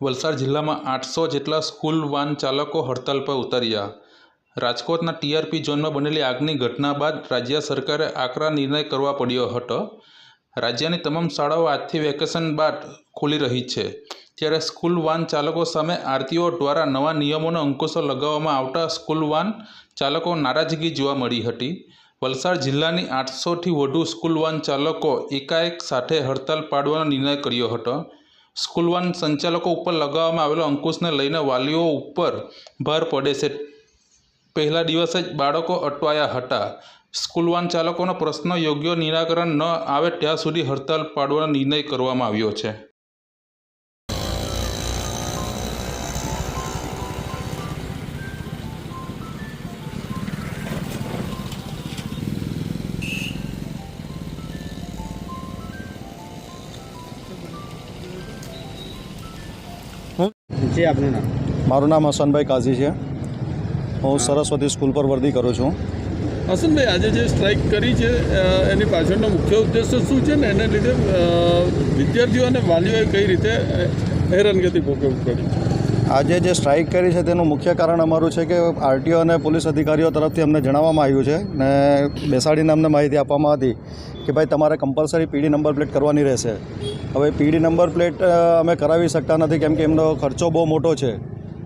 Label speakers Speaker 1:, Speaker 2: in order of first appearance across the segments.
Speaker 1: વલસાડ જિલ્લામાં આઠસો જેટલા સ્કૂલ વાન ચાલકો હડતાલ પર ઉતર્યા. રાજકોટના ટીઆરપી ઝોનમાં બનેલી આગની ઘટના બાદ રાજ્ય સરકારે આકરા નિર્ણય કરવા પડ્યો હતો. રાજ્યની તમામ શાળાઓ આજથી વેકેશન બાદ ખુલી રહી છે. ત્યારે સ્કૂલ વાન ચાલકો સામે આરટીઓ દ્વારા નવા નિયમોનો અંકુશો લગાવવામાં આવતા સ્કૂલ વાન ચાલકો નારાજગી જોવા મળી હતી. વલસાડ જિલ્લાની આઠસોથી વધુ સ્કૂલ વાન ચાલકો એકાએક સાથે હડતાલ પાડવાનો નિર્ણય કર્યો હતો. સ્કૂલ વાન સંચાલકો ઉપર લગાવવામાં આવેલો અંકુશને લઈને વાલીઓ ઉપર ભાર પડે છે. પહેલા દિવસે જ બાળકો અટવાયા હતા. સ્કૂલ વાન ચાલકોનો પ્રશ્ન યોગ્ય નિરાકરણ ન આવે ત્યાં સુધી હડતાલ પાડવાનો નિર્ણય કરવામાં આવ્યો છે.
Speaker 2: જી આપનું નામ?
Speaker 3: મારું નામ હસનભાઈ કાઝી છે. હું સરસ્વતી સ્કૂલ પર વર્દી કરું છું.
Speaker 4: હસનભાઈ આજે જે સ્ટ્રાઇક કરી છે એની પાછળનો મુખ્ય ઉદ્દેશ્ય શું છે ને એને લીધે વિદ્યાર્થીઓ અને વાલીઓએ કઈ રીતે હેરાનગતિ ભોગવવી પડી?
Speaker 3: આજે જે સ્ટ્રાઇક કરી છે તેનું મુખ્ય કારણ અમારું છે કે આરટીઓ અને પોલીસ અધિકારીઓ તરફથી અમને જણાવવામાં આવ્યું છે ને બેસાડીને અમને માહિતી આપવામાં હતી કે ભાઈ તમારે કમ્પલસરી પીડી નંબર પ્લેટ કરવાની રહેશે. હવે પીડી નંબર પ્લેટ અમે કરાવી શકતા નથી કેમ કે એમનો ખર્ચો બહુ મોટો છે.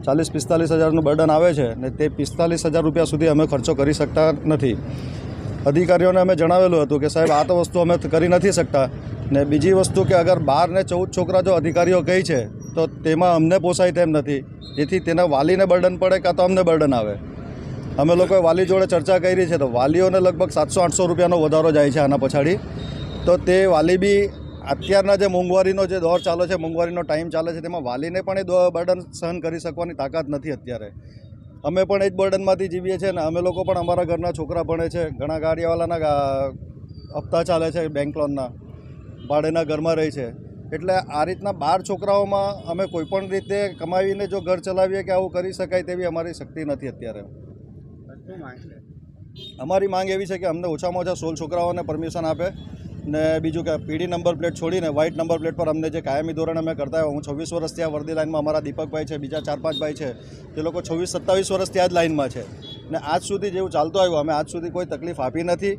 Speaker 3: ચાલીસ પિસ્તાલીસ હજારનું બર્ડન આવે છે ને તે પિસ્તાલીસ હજાર રૂપિયા સુધી અમે ખર્ચો કરી શકતા નથી. અધિકારીઓને અમે જણાવેલું હતું કે સાહેબ, આ તો વસ્તુ અમે કરી નથી શકતા. ને બીજી વસ્તુ કે અગર બાર ને ચૌદ છોકરા જો અધિકારીઓ કહી છે તો તેમાં અમને પોસાય તેમ નથી. જેથી તેના વાલીને બર્ડન પડે કાં તો અમને બર્ડન આવે. અમે લોકોએ વાલી જોડે ચર્ચા કરી છે તો વાલીઓને લગભગ સાતસો, આઠસો રૂપિયાનો વધારો જાય છે આના પછાડી. તો તે વાલી બી અત્યારના જે મોંઘવારીનો જે દોર ચાલે છે, મોંઘવારીનો ટાઈમ ચાલે છે, તેમાં વાલીને પણ એ બર્ડન સહન કરી શકવાની તાકાત નથી અત્યારે. અમે પણ એ જ બર્ડનમાંથી જીવીએ છીએ ને અમે લોકો પણ અમારા ઘરના છોકરા ભણે છે. ઘણા ગાડીવાળાના હપ્તા ચાલે છે બેંક લોનના. ભાડેના ઘરમાં રહે છે. એટલે આ રીતના બાર છોકરાઓમાં અમે કોઈપણ રીતે કમાવીને જો ઘર ચલાવીએ કે આવું કરી શકાય તેવી અમારી શક્તિ નથી અત્યારે. અમારી માંગ એવી છે કે અમને ઓછામાં ઓછા સોળ છોકરાઓને પરમિશન આપે ને બીજું કે પીડી નંબર પ્લેટ છોડીને વ્હાઇટ નંબર પ્લેટ પર અમને જે કાયમી ધોરણે અમે કરતા હોય, હું છવ્વીસ વર્ષથી આ વર્દી લાઇનમાં અમારા દીપકભાઈ છે, બીજા ચાર પાંચ ભાઈ છે, તે લોકો છવ્વીસ સત્તાવીસ વર્ષથી આ જ લાઇનમાં છે. ને આજ સુધી જેવું ચાલતું આવ્યું, અમે આજ સુધી કોઈ તકલીફ આપી નથી.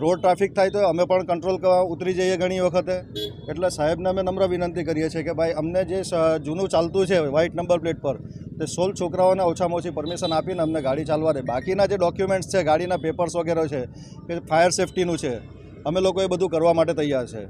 Speaker 3: રોડ ટ્રાફિક થાય તો અમે પણ કંટ્રોલ કરવા ઉતરી જઈએ ઘણી વખતે. એટલે સાહેબને અમે નમ્ર વિનંતી કરીએ છીએ કે ભાઈ, અમને જે જૂનું ચાલતું છે વ્હાઇટ નંબર પ્લેટ પર, તે સોલ છોકરાઓને ઓછામાં ઓછી પરમિશન આપીને અમને ગાડી ચાલવા દે. બાકીના જે ડોક્યુમેન્ટ્સ છે, ગાડીના પેપર્સ વગેરે છે કે ફાયર સેફટીનું છે. અમે લોકો એ બધું કરવા માટે તૈયાર છે.